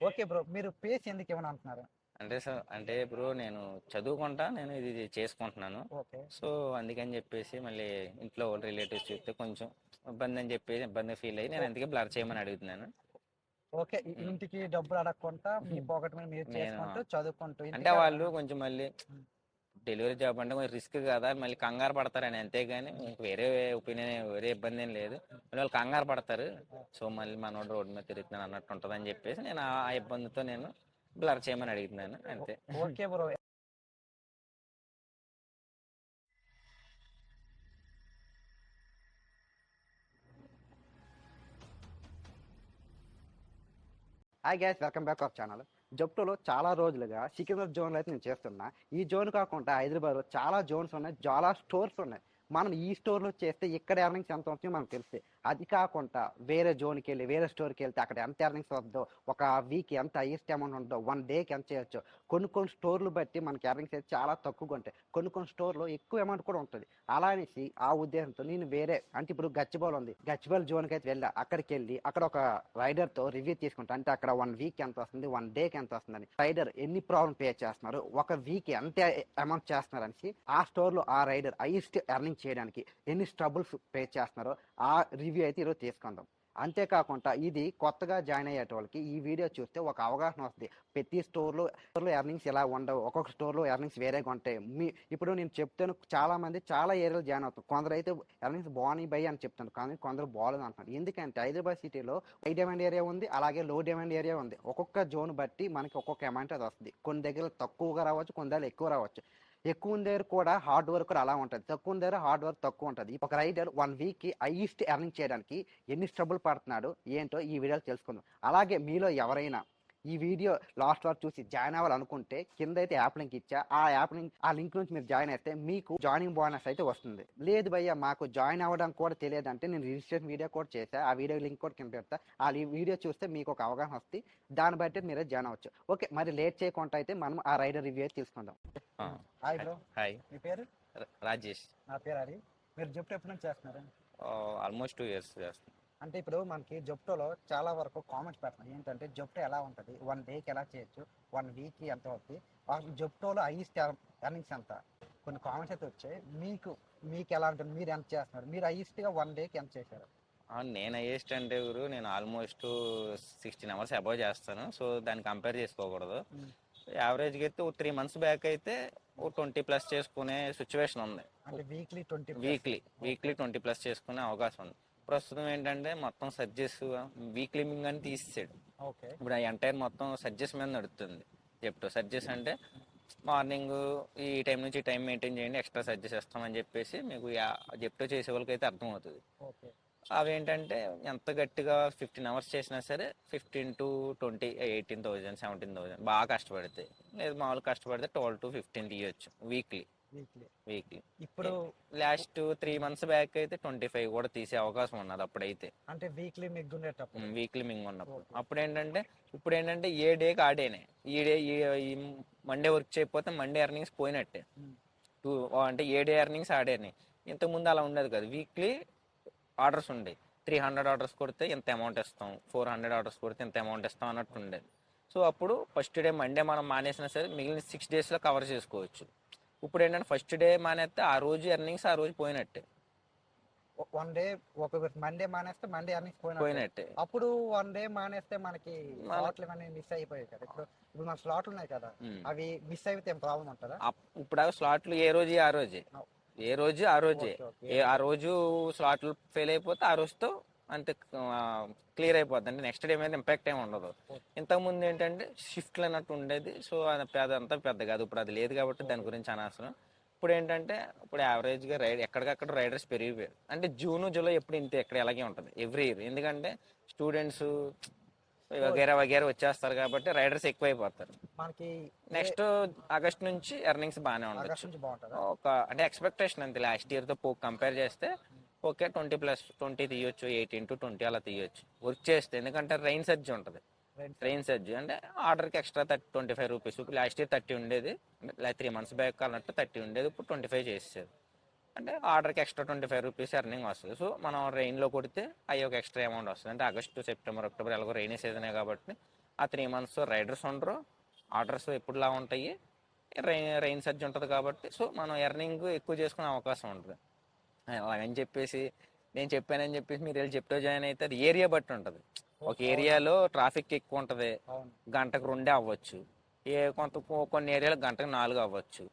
Okay bro మీరు face ఎందుకు ఇవ్వను అంటున్నారు అంటే సార్ అంటే బ్రో నేను చదువుకుంటా నేను ఇది చేసుకుంటున్నాను ఓకే సో అందుకని చెప్పేసి మళ్ళీ ఇంట్లో రిలేటివ్స్ చూస్తే కొంచెం ఇబ్బంది అని చెప్పేసి ఇబ్బంది ఫీల్ అయ్యి నేను అందుకే బ్లర్ చేయమని అడుగుతున్నాను ఓకే. ఇంటికి డబ్బులు అడగకుండా మీ. పాకెట్ మీద మీరు చేసుకుంటూ చదువుకుంటూ అంటే వాళ్ళు కొంచెం మళ్ళీ. డెలివరీ జాబ్ అంటే కొంచెం రిస్క్ కదా మళ్ళీ కంగారు పడతారని అంతేగాని ఇంక వేరే ఒపీనియన్ వేరే ఇబ్బంది ఏం లేదు. మళ్ళీ వాళ్ళు కంగారు పడతారు. సో మళ్ళీ మనోడు రోడ్డు మీద తిరుగుతున్నాను అన్నట్టు ఉంటుందని చెప్పేసి నేను ఆ ఆ ఇబ్బందితో నేను బ్లర్ చేయమని అడుగుతున్నాను. అంతే. Okay bro. Hi guys welcome back our channel జప్టోలో చాలా రోజులుగా సికింద్రాబాద్ జోన్లో అయితే నేను చేస్తున్నా. ఈ జోన్ కాకుండా హైదరాబాద్లో చాలా జోన్స్ ఉన్నాయి. చాలా స్టోర్స్ ఉన్నాయి. మనం ఈ స్టోర్లో చేస్తే ఇక్కడ ఎర్నింగ్స్ ఎంత వస్తుందో మనకు తెలుస్తాయి అది కాకుండా వేరే జోన్కి వెళ్ళి వేరే స్టోర్కి వెళ్తే అక్కడ ఎంత ఎర్నింగ్స్ వస్తుందో ఒక వీక్ ఎంత హైయెస్ట్ అమౌంట్ ఉందో వన్ డేకి ఎంత చేయొచ్చు కొన్ని కొన్ని స్టోర్లు బట్టి మనకి ఎర్నింగ్స్ అయితే చాలా తక్కువగా ఉంటాయి. కొన్ని కొన్ని స్టోర్లో ఎక్కువ అమౌంట్ కూడా ఉంటుంది. అలా అనేసి ఆ ఉద్దేశంతో నేను వేరే అంటే ఇప్పుడు గచ్చిబౌల్ ఉంది. గచ్చిబౌల్ జోన్కి అయితే వెళ్ళా. అక్కడికి వెళ్ళి అక్కడ ఒక రైడర్తో రివ్యూ తీసుకుంటా. అంటే అక్కడ వన్ వీక్ ఎంత వస్తుంది వన్ డేకి ఎంత వస్తుందని. రైడర్ ఎన్ని ప్రాబ్లం పే చేస్తున్నారు ఒక వీక్ ఎంత అమౌంట్ చేస్తున్నారు అనేసి ఆ స్టోర్లో ఆ రైడర్ హైయెస్ట్ ఎర్నింగ్ చేయడానికి ఎన్ని స్ట్రబుల్స్ పే చేస్తున్నారో ఆ రివ్యూ అయితే ఈరోజు తీసుకుందాం. అంతేకాకుండా ఇది కొత్తగా జాయిన్ అయ్యే వాళ్ళకి ఈ వీడియో చూస్తే ఒక అవగాహన వస్తుంది. ప్రతి స్టోర్లో స్టోర్లో ఎర్నింగ్స్ ఎలా ఉండవు. ఒక్కొక్క స్టోర్లో ఎర్నింగ్స్ వేరేగా ఉంటాయి. మీ ఇప్పుడు నేను చెప్తాను చాలా మంది చాలా ఏరియాలో జాయిన్ అవుతారు. కొందరు అయితే ఎర్నింగ్స్ బాగున్నాయి బై అని చెప్తాను కానీ కొందరు బాగాలేదు అంటున్నారు. ఎందుకంటే హైదరాబాద్ సిటీలో హై డిమాండ్ ఏరియా ఉంది అలాగే లో డిమాండ్ ఏరియా ఉంది. ఒక్కొక్క జోన్ బట్టి మనకి ఒక్కొక్క అమౌంట్ అది వస్తుంది. కొన్ని దగ్గర తక్కువగా రావచ్చు కొన్ని దగ్గర ఎక్కువ రావచ్చు. ఎక్కువ ఉన్న దగ్గర కూడా హార్డ్ వర్క్ అలా ఉంటుంది. తక్కువ ఉన్న దగ్గర హార్డ్ వర్క్ తక్కువ ఉంటుంది. ఒక రైడర్ వన్ వీక్కి హైయెస్ట్ ఎర్నింగ్ చేయడానికి ఎన్ని స్ట్రబుల్ పడుతున్నాడు ఏంటో ఈ వీడియోలో తెలుసుకుందాం. అలాగే మీలో ఎవరైనా ఈ వీడియో లాస్ట్ వరకు చూసి జాయిన్ అవ్వాలనుకుంటే కింద అయితే యాప్ లింక్ ఇచ్చా. ఆ యాప్ లింక్ ఆ లింక్ నుంచి మీరు జాయిన్ అయితే మీకు జాయినింగ్ బోనస్ అయితే వస్తుంది. లేదు భయ్య మాకు జాయిన్ అవ్వడం కూడా తెలియదంటే నేను రిజిస్ట్రేషన్ వీడియో కూడా చేశా. ఆ వీడియో లింక్ కూడా కింద పెడతా. ఆ వీడియో చూస్తే మీకు ఒక అవగాహన వస్తుంది దాన్ని బట్టి మీరే జాయిన్ అవ్వచ్చు. ఓకే మరి లేట్ చేయకుండా అయితే మనం ఆ రైడర్ రివ్యూ అయితే తీసుకుందాం. Hi bro. హాయ్. మీ పేరు? రాజేష్. నా పేరు హరి. మీరు జప్టో ఎప్పటి నుంచి చేస్తున్నారు ఆల్మోస్ట్ టూ ఇయర్స్ చేస్తాను అంటే ఇప్పుడు మనకి జప్టోలో చాలా వరకు కామెంట్స్ పెడుతున్నాయి ఏంటంటే జప్టో ఎలా ఉంటుంది? వన్ డేకి ఎలా చేయొచ్చు? వన్ వీక్కి ఎంత అవుతుంది వాళ్ళకి జప్టోలో హైయెస్ట్ ఎర్నింగ్స్ ఎంత? కొన్ని కామెంట్స్ అయితే వచ్చాయి. మీకు మీకు ఎలా ఉంటుంది? మీరు ఎంత చేస్తున్నారు? మీరు హైయెస్ట్గా వన్ డేకి ఎంత చేశారు? నేను హైయెస్ట్ అంటే గురు నేను ఆల్మోస్ట్ సిక్స్టీన్ అవర్స్ అబౌవ్ చేస్తాను. సో దాన్ని కంపేర్ చేసుకోకూడదు. యావరేజ్గా అయితే ఓ త్రీ మంత్స్ బ్యాక్ అయితే ఓ ట్వంటీ ప్లస్ చేసుకునే సిచ్యువేషన్ ఉంది. అంటే weekly twenty weekly weekly twenty plus చేసుకునే అవకాశం ఉంది. ప్రస్తుతం ఏంటంటే మొత్తం సజ్జెస్ వీక్లీ మింగ్ అని తీసేసాడు. ఓకే. ఇప్పుడు ఆ ఎంటైర్ మొత్తం సజ్జెస్ మీద నడుస్తుంది చెప్తూ సజ్జెస్ అంటే మార్నింగ్ ఈ టైం నుంచి టైం మెయింటైన్ చేయండి ఎక్స్ట్రా సజ్జెస్ ఇస్తామని చెప్పేసి మీకు చెప్తూ చేసే వాళ్ళకి అయితే అర్థమవుతుంది. ఓకే. అవి ఏంటంటే ఎంత గట్టిగా ఫిఫ్టీన్ అవర్స్ చేసినా సరే fifteen to twenty eighteen thousand seventeen thousand బాగా కష్టపడితే లేదు మామూలు కష్టపడితే ట్వెల్వ్ టు ఫిఫ్టీన్ తీయొచ్చు వీక్లీ. వీక్లీ వీక్లీ ఇప్పుడు లాస్ట్ త్రీ మంత్స్ బ్యాక్ అయితే ట్వంటీ ఫైవ్ కూడా తీసే అవకాశం ఉన్నది అప్పుడైతే. అంటే వీక్లీ మీకు ఉండేటప్పుడు. వీక్లీ మింగ్ ఉన్నప్పుడు. అప్పుడు ఏంటంటే ఇప్పుడు ఏంటంటే ఏ డేకి ఆ డేనే ఈ డే ఈ మండే వర్క్ చేయకపోతే మండే ఎర్నింగ్స్ పోయినట్టే. టూ అంటే ఏ డే ఎర్నింగ్స్ ఆ డేనే ఇంతకుముందు అలా ఉండదు కదా. వీక్లీ ఆర్డర్స్ ఉండేవి త్రీ హండ్రెడ్ ఆర్డర్స్ కొడితే ఇంత అమౌంట్ ఇస్తాం? ఫోర్ హండ్రెడ్ ఆర్డర్స్ కొడితే ఇంత అమౌంట్ ఇస్తాం అన్నట్టు ఉండేది. సో అప్పుడు ఫస్ట్ డే మండే మనం మానేసినా సరే మిగిలిన సిక్స్ డేస్లో కవర్ చేసుకోవచ్చు. ఇప్పుడు ఏంటంటే ఫస్ట్ డే మానేస్తే ఆ రోజు ఎర్నింగ్స్ ఆ రోజు పోయినట్టే. వన్ డే ఒక మండే మానేస్తే మండే ఎర్నింగ్స్ పోయినా పోయినట్టే. అప్పుడు వన్ డే మానేస్తే మనకి మన- స్లాట్లు ఇవన్నీ మిస్ అయిపోయాయి కదా. ఇప్పుడు ఇప్పుడు మన స్లాట్లు ఉన్నాయి కదా. అవి మిస్ అయితే ఏం ప్రాబ్లం ఉంటుందా? ఇప్పుడు ఆ స్లాట్లు ఏ రోజు ఆ రోజే. అవ్. ఏ రోజు ఆ రోజే. ఆ రోజు స్లాట్లు ఫెయిల్ అయిపోతే ఆ రోజుతో అంతే క్లియర్ అయిపోద్ది నెక్స్ట్ డే మీద ఇంపాక్ట్ ఏమి ఉండదు. ఓకే. ఇంతకు ముందు ఏంటంటే షిఫ్ట్లు అన్నట్టు ఉండేది. సో అది పెద్ద అంతా పెద్ద కాదు. ఇప్పుడు అది లేదు కాబట్టి దాని గురించి అనవసరం. ఇప్పుడు ఏంటంటే ఇప్పుడు యావరేజ్గా రైడ్ ఎక్కడికక్కడ రైడర్స్ పెరిగిపోయారు. అంటే జూన్ జూలై ఎప్పుడు ఇంతే ఎక్కడ అలాగే ఉంటుంది. ఎవ్రీ ఇయర్ ఎందుకంటే స్టూడెంట్స్ వగేరా వగేరా వచ్చేస్తారు కాబట్టి రైడర్స్ ఎక్కువైపోతారు. మనకి నెక్స్ట్ ఆగస్ట్ నుంచి ఎర్నింగ్స్ బాగానే బాగుంటుందా? ఒక అంటే ఎక్స్పెక్టేషన్ అంతే. లాస్ట్ ఇయర్తో కంపేర్ చేస్తే ఓకే ట్వంటీ ప్లస్ ట్వంటీ తీయొచ్చు ఎయిటీన్ టు ట్వంటీ అలా తీయొచ్చు. వర్క్ చేస్తే ఎందుకంటే రైన్ సర్జ్ ఉంటుంది. Rent- రైన్ సర్జ్ అంటే ఆర్డర్కి extra thirty twenty five rupees. Last year thirty ఉండేది త్రీ మంత్స్ బ్యాక్ అన్నట్టు థర్టీ ఉండేది ఇప్పుడు ట్వంటీ ఫైవ్ చేసేది అంటే ఆర్డర్కి extra twenty five rupees earning వస్తుంది. సో మనం రెయిన్లో కొడితే అవి ఒక ఎక్స్ట్రా అమౌంట్ వస్తుంది. అంటే ఆగస్టు సెప్టెంబర్ అక్టోబర్ ఎలాగో రైనీ సీజనే కాబట్టి ఆ త్రీ మంత్స్ రైడర్స్ ఉండరు ఆర్డర్స్ ఎప్పుడులా ఉంటాయి రైన్ రైన్ సర్జ్ ఉంటుంది కాబట్టి. సో మనం ఎర్నింగ్ ఎక్కువ చేసుకునే అవకాశం ఉంటుంది. అలాగని చెప్పేసి నేను చెప్పానని చెప్పేసి మీరు వెళ్ళి చెప్తే జాయిన్ అయితే అది ఏరియా బట్టి ఉంటుంది. ఒక ఏరియాలో ట్రాఫిక్ ఎక్కువ ఉంటుంది. గంటకు రెండే అవ్వచ్చు. ఏ కొంత కొన్ని ఏరియాలో గంటకు నాలుగు అవ్వచ్చు.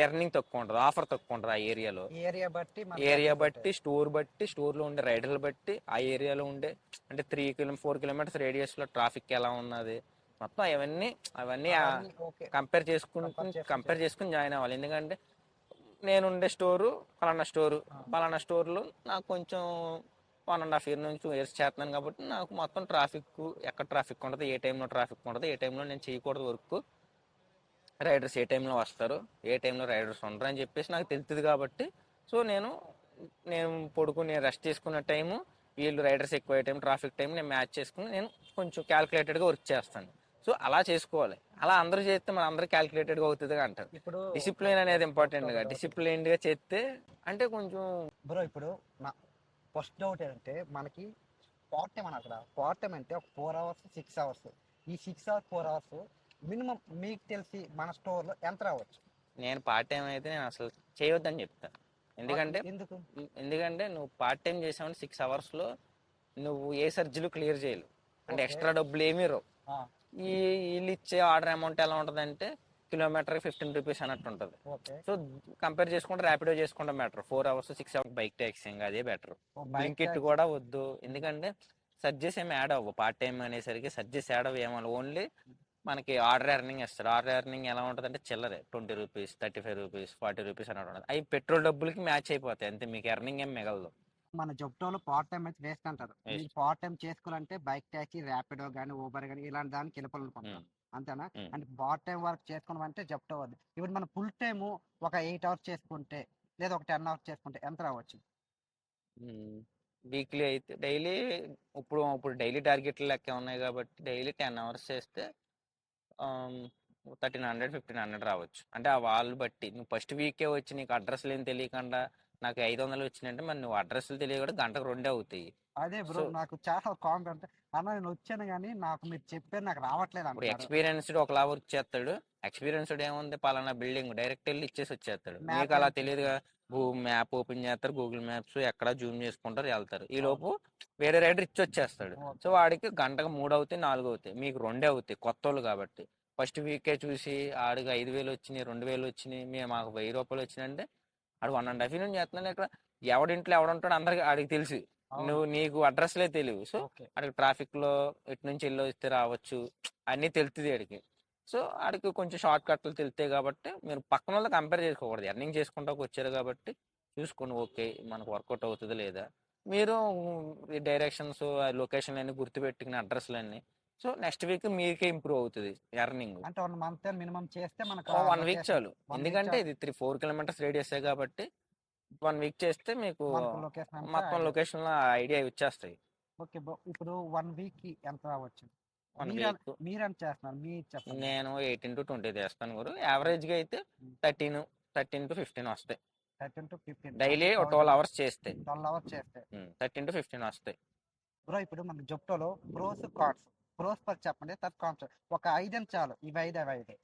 ఎర్నింగ్ తక్కువ ఉంటుంది ఆఫర్ తక్కువ ఉంటుంది ఆ ఏరియాలో ఏరియా బట్టి ఏరియా బట్టి స్టోర్ బట్టి స్టోర్లో ఉండే రైడర్లు బట్టి ఆ ఏరియాలో ఉండే అంటే త్రీ కిలో ఫోర్ కిలోమీటర్స్ రేడియస్లో ట్రాఫిక్ ఎలా ఉన్నది మొత్తం అవన్నీ అవన్నీ కంపేర్ చేసుకుని కంపేర్ చేసుకుని జాయిన్ అవ్వాలి. ఎందుకంటే నేను ఉండే స్టోరు పలానా స్టోరు. పలానా స్టోర్లో నాకు కొంచెం వన్ అండ్ హాఫ్ ఇయర్ నుంచి ఇయర్స్ చేస్తున్నాను కాబట్టి నాకు మొత్తం ట్రాఫిక్ ఎక్కడ ట్రాఫిక్ ఉండదు ఏ టైంలో ట్రాఫిక్ ఉండదు ఏ టైంలో నేను చేయకూడదు వర్క్. రైడర్స్ ఏ టైంలో వస్తారు ఏ టైంలో రైడర్స్ ఉండరు అని చెప్పేసి నాకు తెలుస్తుంది కాబట్టి సో నేను నేను పడుకుని రెస్ట్ చేసుకున్న టైము వీళ్ళు రైడర్స్ ఎక్కువ టైం ట్రాఫిక్ టైం నేను మ్యాచ్ చేసుకుని నేను కొంచెం క్యాల్కులేటెడ్గా వర్క్ చేస్తాను. సో అలా చేసుకోవాలి. అలా అందరూ చేస్తే మన అందరూ క్యాల్కులేటెడ్గా అవుతుంది అంటారు. ఇప్పుడు డిసిప్లిన్ అనేది ఇంపార్టెంట్గా డిసిప్లిన్డ్గా చేస్తే అంటే కొంచెం బ్రో ఇప్పుడు నా ఫస్ట్ డౌట్ ఏంటంటే మనకి పార్ట్ టైం అని అక్కడ పార్ట్ టైం అంటే ఒక ఫోర్ అవర్స్ సిక్స్ అవర్స్ ఈ six hours four hours minimum మీకు తెలిసి మన store లో ఎంత రావచ్చు? నేను పార్ట్ టైం అయితే నేను అసలు చేయొద్దని చెప్తాను ఎందుకంటే ఎందుకు? ఎందుకంటే నువ్వు పార్ట్ టైం చేసావంటే సిక్స్ అవర్స్లో నువ్వు ఏ సర్జీలు క్లియర్ చేయలేవు. అంటే. ఎక్స్ట్రా డబ్బులు ఏమీ రావు. ఈ వీళ్ళు ఇచ్చే ఆర్డర్ అమౌంట్ ఎలా ఉంటుంది అంటే కిలోమీటర్ ఫిఫ్టీన్ రూపీస్ అన్నట్టు ఉంటుంది. సో కంపేర్ చేసుకుంటే ర్యాపిడో చేసుకుంటే better. Four hours six hours bike taxiing అదే బెటర్. బ్లింకిట్. కూడా వద్దు. ఎందుకంటే సర్జెస్ ఏమి యాడ్ అవ్వవు. పార్ట్ టైం అనేసరికి సర్జెస్ యాడ్ అవ్వ ఏమో ఓన్లీ మనకి ఆర్డర్ ఎర్నింగ్ ఇస్తారు. ఆర్డర్ ఎర్నింగ్ ఎలా ఉంటుంది అంటే చిల్లరే. Twenty rupees thirty five rupees forty rupees అన్నట్టు ఉంటుంది. అవి పెట్రోల్ డబ్బులకి మ్యాచ్ అయిపోతాయి. అంతే. మీకు ఎర్నింగ్ ఏం మిగలదు. మన జొప్టోలో పార్ట్ టైం అయితే వేస్ట్ అంటారు. మీరు పార్ట్ టైం చేసుకోవాలంటే బైక్ ట్యాక్సీ ర్యాపిడో కానీ ఊబర్ కానీ ఇలాంటి దానికి వెళ్ళిపోవాలనుకుంటారు. అంతేనా? Mm. అంటే పార్ట్ టైం వర్క్ చేసుకోవడం అంటే జప్టో వద్దు ఇప్పుడు మనం ఫుల్ టైం ఒక ఎయిట్ అవర్స్ చేసుకుంటే లేదా ఒక టెన్ అవర్స్ చేసుకుంటే ఎంత రావచ్చు? వీక్లీ అయితే డైలీ ఇప్పుడు ఇప్పుడు డైలీ టార్గెట్లు లెక్క ఉన్నాయి కాబట్టి డైలీ టెన్ అవర్స్ చేస్తే థర్టీన్ హండ్రెడ్ ఫిఫ్టీన్ హండ్రెడ్ రావచ్చు. అంటే ఆ వాళ్ళు బట్టి. నువ్వు ఫస్ట్ వీకే వచ్చి నీకు అడ్రస్లు ఏం తెలియకుండా నాకు ఐదు వందలు వచ్చినాయంటే మరి నువ్వు అడ్రస్లు తెలియకుండా గంటకు రెండే అవుతాయి. అదే బ్రో నాకు చాలా కామెంట్ అంటే అన్న నేను వచ్చాను కానీ నాకు మీరు చెప్పారు నాకు రావట్లేదు ఇప్పుడు ఎక్స్పీరియన్స్డ్ ఒకలా వర్క్ చేస్తాడు ఎక్స్పీరియన్స్డ్ ఏముంది పలానా బిల్డింగ్ డైరెక్ట్ వెళ్ళి ఇచ్చేసి వచ్చేస్తాడు. మీకు అలా. తెలియదుగా మ్యాప్ ఓపెన్ చేస్తారు గూగుల్ మ్యాప్స్ ఎక్కడ జూమ్ చేసుకుంటారు వెళ్తారు. ఈ లోపు వేరే రైడర్ ఇచ్చి వచ్చేస్తాడు. సో వాడికి గంటకు మూడు అవుతాయి నాలుగు అవుతాయి మీకు రెండే అవుతాయి కొత్త వాళ్ళు కాబట్టి. ఫస్ట్ వీకే చూసి ఆడికి ఐదు వేలు వచ్చినాయి రెండు వేలు వచ్చినాయి మేము మాకు వెయ్యి రూపాయలు వచ్చినాయంటే ఆడు వన్ అండ్ హాఫ్ నుంచి చేస్తున్నాను ఇక్కడ. ఎవడింట్లో ఎవడుంటాడు అందరికి ఆడికి తెలిసి. నువ్వు నీకు అడ్రస్లే తెలియవు. సో ఆడికి ట్రాఫిక్లో ఇటు నుంచి వెళ్ళి వస్తే రావచ్చు. అన్నీ తెలుస్తుంది ఆడికి. సో ఆడికి కొంచెం షార్ట్ కట్లు తెలుస్తాయి కాబట్టి మీరు పక్కన వాళ్ళతో కంపేర్ చేసుకోకూడదు. ఎర్నింగ్ చేసుకుంటా వచ్చారు కాబట్టి చూసుకోండి. ఓకే మనకు వర్కౌట్ అవుతుంది లేదా? మీరు ఈ డైరెక్షన్స్ లొకేషన్ అన్ని గుర్తుపెట్టుకుని అడ్రస్లు అన్ని సో నెక్స్ట్ వీక్ మీకే ఇంప్రూవ్ అవుతుంది ఎర్నింగ్. అంటే వన్ మంత్ మినిమం చేస్తే మనకు వన్ వీక్ చాలు. ఎందుకంటే. ఇది త్రీ ఫోర్ కిలోమీటర్స్ రేడియస్ కాబట్టి వన్ వీక్ చేస్తే మీకు మొత్తం లొకేషన్లో ఐడియా. వచ్చేస్తాయి. ఓకే బ్రో ఇప్పుడు వన్ వీక్కి ఎంత రావచ్చు? మీరు ఎంత చేస్తున్నారు? మీరు చెప్పండి. నేను ఎయిటీన్ టు ట్వంటీ చేస్తాను గురు. యావరేజ్గా అయితే. థర్టీన్ థర్టీన్ టు ఫిఫ్టీన్ వస్తాయి. Thirteen to fifteen. Daily twelve hours చేస్తే. ట్వెల్వ్ అవర్స్ చేస్తే. థర్టీన్ టు ఫిఫ్టీన్ వస్తాయి. బ్రో ఇప్పుడు మన జొప్టోలో ప్రోస్ కార్డ్స్. ప్రోస్ పర్ చెప్పండి తర్వాత కాన్స్ ఒక ఐదు చాలు ఇవి ఐదు అవి ఐదు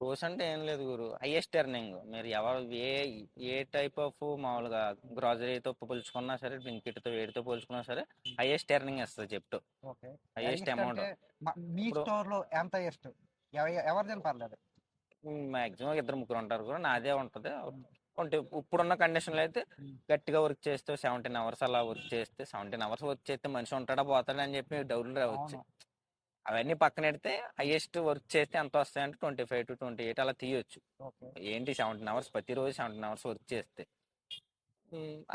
రోజు అంటే ఏం లేదు గురు హైయెస్ట్ ఎర్నింగ్. మీరు ఎవరు ఏ ఏ టైప్ ఆఫ్ మామూలుగా గ్రాసరీతో పోల్చుకున్నా సరే బ్లింకిట్తో వేడితో పోల్చుకున్నా సరే హైయెస్ట్ ఎర్నింగ్ ఇస్తుంది చెప్తూ. ఓకే. Highest amount. మీ స్టోర్లో ఎంత ఎస్ట్ ఎవరిదని పర్లేదు. మాక్సిమం ఇద్దరు ముగ్గురు ఉంటారు కూడా నాదే ఉంటది. అంటే ఇప్పుడున్న కండిషన్లో అయితే. గట్టిగా వర్క్ చేస్తే సెవెంటీన్ అవర్స్ అలా వర్క్ చేస్తే సెవెంటీన్ అవర్స్ వర్క్ చేస్తే మనిషి ఉంటాడా పోతాడా అని చెప్పి డౌట్లు రావచ్చు. అవన్నీ పక్కన పెడితే హైయెస్ట్ వర్క్ చేస్తే ఎంత వస్తాయంటే twenty five to twenty eight అలా తీయొచ్చు. ఏంటి సెవెంటీన్ అవర్స్ ప్రతిరోజు సెవెంటీన్ అవర్స్ వర్క్ చేస్తే.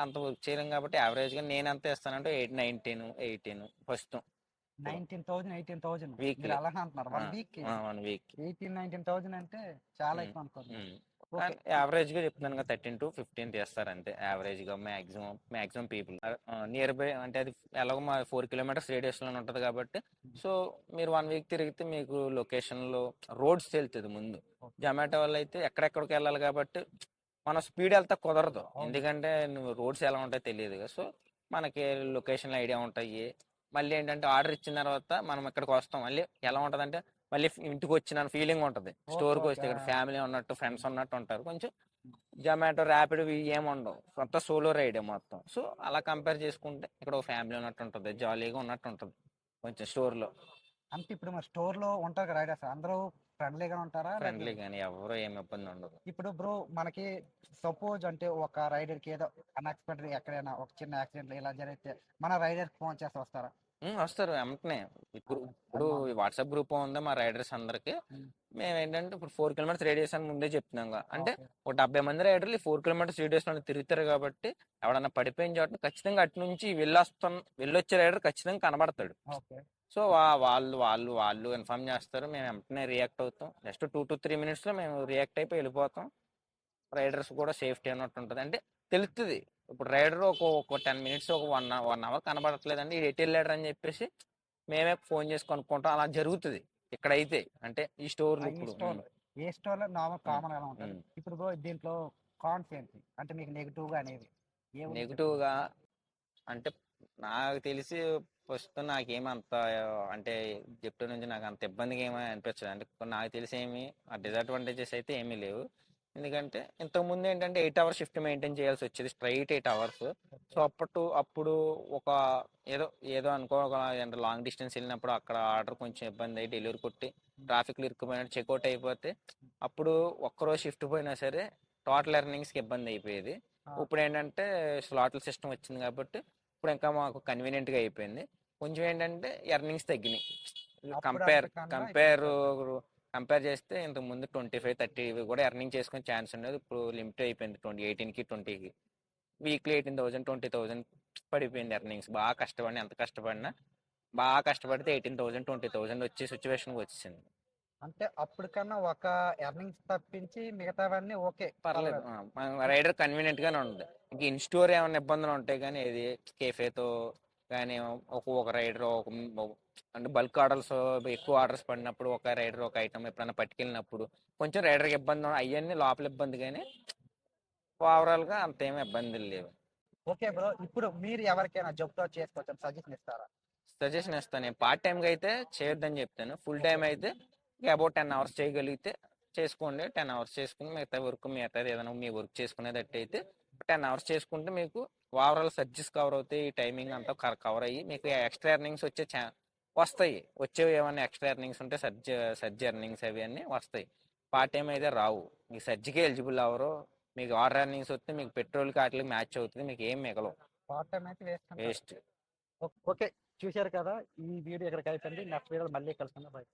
అంత వర్క్ చేయలేం కాబట్టి యావరేజ్గా నేను ఎంత ఇస్తానంటే eight nineteen eighteen first. Nineteen thousand eighteen thousand అంటున్నారు. One week one week eighteen nineteen thousand అంటే చాలా. ఎక్కువ అనుకోండి. యావరేజ్గా చెప్తున్నాను కదా థర్టీన్ టు ఫిఫ్టీన్ తీస్తారు అంతే యావరేజ్గా maximum maximum people. Nearby అంటే అది ఎలాగో మా ఫోర్ కిలోమీటర్స్ రేడియస్లో ఉంటది కాబట్టి. సో మీరు వన్ వీక్ తిరిగితే మీకు లొకేషన్లో రోడ్స్ తెలుస్తుంది ముందు. జొమాటో వల్ల అయితే ఎక్కడెక్కడికి వెళ్ళాలి కాబట్టి మన స్పీడ్ వెళ్తా కుదరదు. ఎందుకంటే నువ్వు రోడ్స్ ఎలా ఉంటాయో తెలియదు కదా. సో మనకి లొకేషన్ ఐడియా ఉంటాయి. మళ్ళీ ఏంటంటే ఆర్డర్ ఇచ్చిన తర్వాత మనం ఇక్కడికి వస్తాం. మళ్ళీ ఎలా ఉంటది అంటే మళ్ళీ ఇంటికి వచ్చిన ఫీలింగ్ ఉంటది స్టోర్కి వస్తే ఇక్కడ. ఫ్యామిలీ ఉన్నట్టు ఫ్రెండ్స్ ఉన్నట్టు ఉంటారు కొంచెం జొమాటో ర్యాపిడ్ ఏమి ఉండవు. కొత్త సోలో రైడ్ మొత్తం. సో అలా కంపేర్ చేసుకుంటే ఇక్కడ ఒక ఫ్యామిలీ ఉన్నట్టు ఉంటుంది జాలీగా ఉన్నట్టు ఉంటుంది కొంచెం store లో అంటే ఇప్పుడు మరి స్టోర్లో ఉంటారు కదా రైడర్స్? అందరూ ఫ్రెండ్లీగా ఉంటారా? ఫ్రెండ్లీ కానీ ఎవరు ఏమి ఇబ్బంది ఉండదు. ఇప్పుడు బ్రో మనకి సపోజ్ అంటే ఒక రైడర్కి ఏదో అన్ఎక్స్పెక్టెడ్ ఎక్కడైనా ఒక చిన్న యాక్సిడెంట్ ఇలా జరిగితే మన రైడర్ ఫోన్ చేసి వస్తారా? వస్తారు వెంటనే. ఇప్పుడు ఇప్పుడు వాట్సాప్ గ్రూప్ ఉంది మా రైడర్స్ అందరికి. మేము ఏంటంటే ఇప్పుడు ఫోర్ కిలోమీటర్స్ రేడియస్ అని ముందే చెప్తున్నాం. అంటే. ఒక డెబ్బై మంది రైడర్లు ఫోర్ కిలోమీటర్స్ రేడియస్లో తిరుగుతారు కాబట్టి ఎవడన్నా పడిపోయిన చోట ఖచ్చితంగా అటు నుంచి వెళ్ళొస్తున్న వెళ్ళొచ్చే రైడర్ ఖచ్చితంగా కనబడతాడు. సో వాళ్ళు వాళ్ళు వాళ్ళు ఇన్ఫార్మ్ చేస్తారు. మేము వెంటనే రియాక్ట్ అవుతాం. జస్ట్ టూ టు త్రీ మినిట్స్లో మేము రియాక్ట్ అయిపోయి వెళ్ళిపోతాం. రైడర్స్ కూడా సేఫ్టీ అన్నట్టు ఉంటుంది. అంటే తెలుస్తుంది ఇప్పుడు రైడర్ ఒక ఒక టెన్ మినిట్స్ ఒక వన్ వన్ అవర్ కనబడట్లేదండి. ఎటు వెళ్ళాడు అని చెప్పేసి మేమే ఫోన్ చేసి కనుక్కుంటాం. అలా జరుగుతుంది ఇక్కడైతే. అంటే ఈ ఇప్పుడు store. ఏ స్టోర్లో నార్మల్ కామన్గా ఉంటుంది. ఇప్పుడు దీంట్లో కాన్స్ ఏంటి? అంటే మీకు నెగిటివ్గా అనేది నెగిటివ్గా అంటే నాకు తెలిసి ఫస్ట్ నాకేమంత అంటే జెప్టో నుంచి నాకు అంత ఇబ్బందిగా ఏమీ అనిపించదు. అంటే నాకు తెలిసి ఏమి ఆ డిసడ్వాంటేజెస్ అయితే ఏమీ లేవు. ఎందుకంటే ఇంతకు ముందు ఏంటంటే ఎయిట్ అవర్స్ షిఫ్ట్ మెయింటైన్ చేయాల్సి వచ్చేది స్ట్రైట్ ఎయిట్ అవర్స్ సో అప్పుడు అప్పుడు ఒక ఏదో ఏదో అనుకో లాంగ్ డిస్టెన్స్ వెళ్ళినప్పుడు అక్కడ ఆర్డర్ కొంచెం ఇబ్బంది అయ్యి డెలివరీ కొట్టి ట్రాఫిక్లో ఇరుక్కుపోయినట్టు చెక్అవుట్ అయిపోతే అప్పుడు ఒక్కరోజు షిఫ్ట్ పోయినా సరే టోటల్ ఎర్నింగ్స్కి ఇబ్బంది అయిపోయేది. ఇప్పుడు ఏంటంటే స్లాట్ల సిస్టమ్ వచ్చింది కాబట్టి ఇప్పుడు ఇంకా మాకు convenient గా అయిపోయింది. కొంచెం ఏంటంటే ఎర్నింగ్స్ తగ్గినాయి. కంపేర్ కంపేర్ కంపేర్ చేస్తే ఇంతకు ముందు ట్వంటీ ఫైవ్ థర్టీ కూడా ఎర్నింగ్ చేసుకునే ఛాన్స్ ఉండేది. ఇప్పుడు లిమిట్ అయిపోయింది ట్వంటీ ఎయిటీన్కి ట్వంటీకి weekly eighteen thousand twenty thousand పడిపోయింది ఎర్నింగ్స్ బాగా కష్టపడి ఎంత కష్టపడినా బాగా కష్టపడితే ఎయిటీన్ థౌసండ్ ట్వంటీ థౌసండ్ వచ్చే సిచ్యువేషన్కి వచ్చేసింది. అంటే అప్పటికన్నా ఒక ఎర్నింగ్స్ తప్పించి మిగతావన్నీ ఓకే. పర్లేదు. రైడర్ కన్వీనియంట్ గానే ఉంది. ఇంక ఇన్ స్టోర్ ఏమైనా ఇబ్బందులు ఉంటాయి కానీ ఇది కేఫేతో కానీ ఒక ఒక రైడర్ ఒక అంటే బల్క్ ఆర్డర్స్ ఎక్కువ ఆర్డర్స్ పడినప్పుడు ఒక రైడర్ ఒక ఐటమ్ ఎప్పుడైనా పట్టుకెళ్ళినప్పుడు కొంచెం రైడర్కి ఇబ్బంది అవన్నీ లోపల ఇబ్బంది కానీ ఓవరాల్గా అంతేమీ ఇబ్బందులు లేవు. ఓకే బ్రో ఇప్పుడు మీరు ఎవరికైనా జబ్తో చేసుకోవచ్చు సజెషన్ ఇస్తారా? సజెషన్ ఇస్తాను నేను పార్ట్ టైంకి అయితే చేయొద్దని చెప్తాను. ఫుల్ టైం అయితే అబౌట్ టెన్ అవర్స్ చేయగలిగితే చేసుకోండి. టెన్ అవర్స్ చేసుకుని మిగతా వర్క్ మిగతాది ఏదైనా మీ వర్క్ చేసుకునేటట్టు అయితే టెన్ అవర్స్ చేసుకుంటే మీకు ఓవరాల్ సర్జెస్ కవర్ అవుతాయి ఈ టైమింగ్ అంతా కవర్ అయ్యి మీకు ఎక్స్ట్రా ఎర్నింగ్స్ వచ్చే ఛా వస్తాయి. వచ్చేవి ఏమైనా ఎక్స్ట్రా ఎర్నింగ్స్ ఉంటే సర్జ్ సర్జ్ ఎర్నింగ్స్ అవి అన్నీ వస్తాయి. పార్ట్ టైం అయితే రావు. మీకు సర్జికి ఎలిజిబుల్ అవరు మీకు ఆర్డర్ ఎర్నింగ్స్ వస్తే మీకు పెట్రోల్కి వాటికి మ్యాచ్ అవుతుంది. మీకు ఏం మిగలవు. పార్ట్ టైం అయితే వేస్ట్ ఓకే. చూశారు కదా ఈ వీడియో ఇక్కడికి అయిపోయింది నెక్స్ట్ వీడియో మళ్ళీ కలుసుకుందాం.